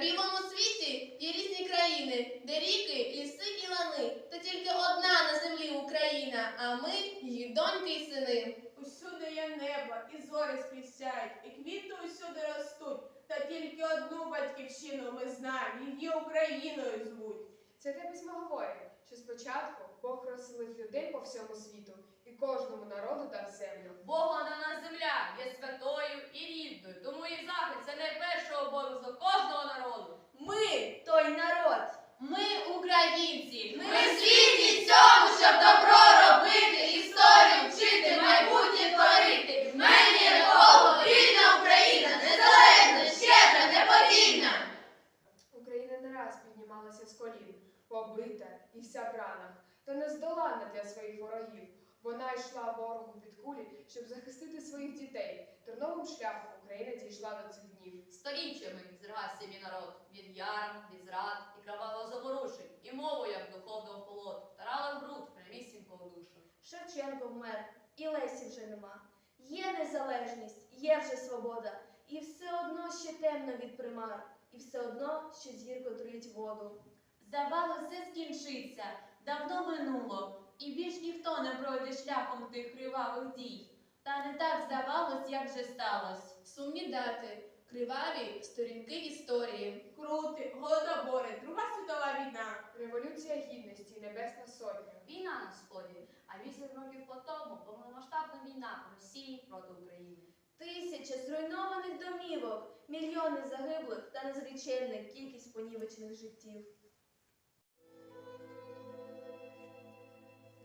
білому світі є різні країни, де ріки, ліси і лани. Та тільки одна на землі Україна, а ми її доньки й сини. Усюди є небо, і зорі співсяють, і квіти усюди ростуть. Та тільки одну батьківщину ми знаємо, її Україною звуть. Святе письмо говорить, що спочатку Бог розселив людей по всьому світу і кожному народу дав землю. Бога дана земля є святою і рідною, тому її захист це найперший обов'язок піднімалася з колін, побита і вся в ранах, та нездоланна для своїх ворогів. Вона йшла ворогу під кулі, щоб захистити своїх дітей. Терновим шляхом Україна дійшла до цих днів. Сторіччями зривався мій народ від ярм, від зрад і кровавого заворушень, і мову як духовного полоту, тарала в бруд прямісінького душу. Шевченко вмер, і Лесі вже нема. Є незалежність, є вже свобода, і все одно ще темно від примар, і все одно ще згірко труїть воду. Здавалося, скінчиться, давно минуло, і більш ніхто не пройде шляхом тих кривавих дій. Та не так здавалось, як вже сталося. Сумні дати, криваві сторінки історії. крути, голодобори, Друга світова війна. Революція гідності, Небесна Сотня. Війна на сході, а вісім років по тому повномасштабна війна Росії проти України. Тисяча зруйнованих домівок, мільйони загиблих та незліченна кількість понівечених життів.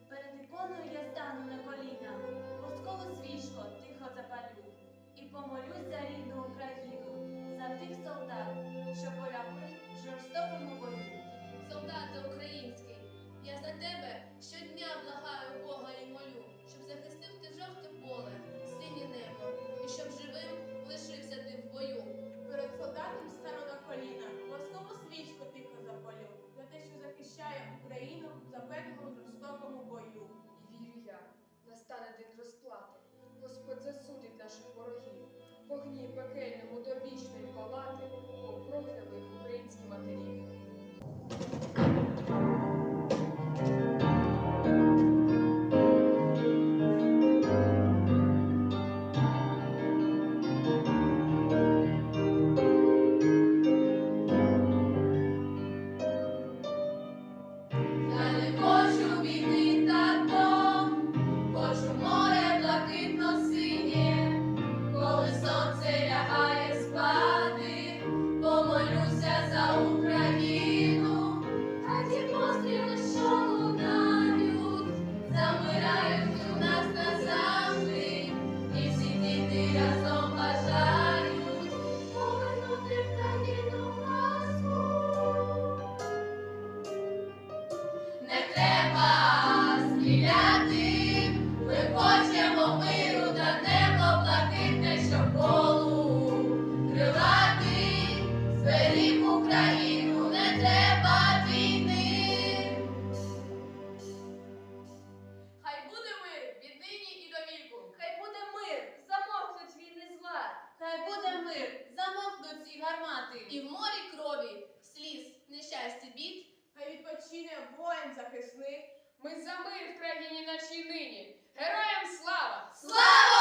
Перед іконою я стану на коліна, воскову свічко тихо запалю, і помолюсь за рідну Україну, за тих солдат, І вірю я, настане день розплати. Господь засудить наших ворогів. Україну, не треба війни. Хай буде мир віднині і до віку. Хай буде мир, замовкнуть війни зла. Хай буде мир, замовкнуть ці гармати. І в морі крові, сліз, нещастя, бід. Хай відпочине воїн захисник. Ми за мир в країні нашій нині. Героям слава! Слава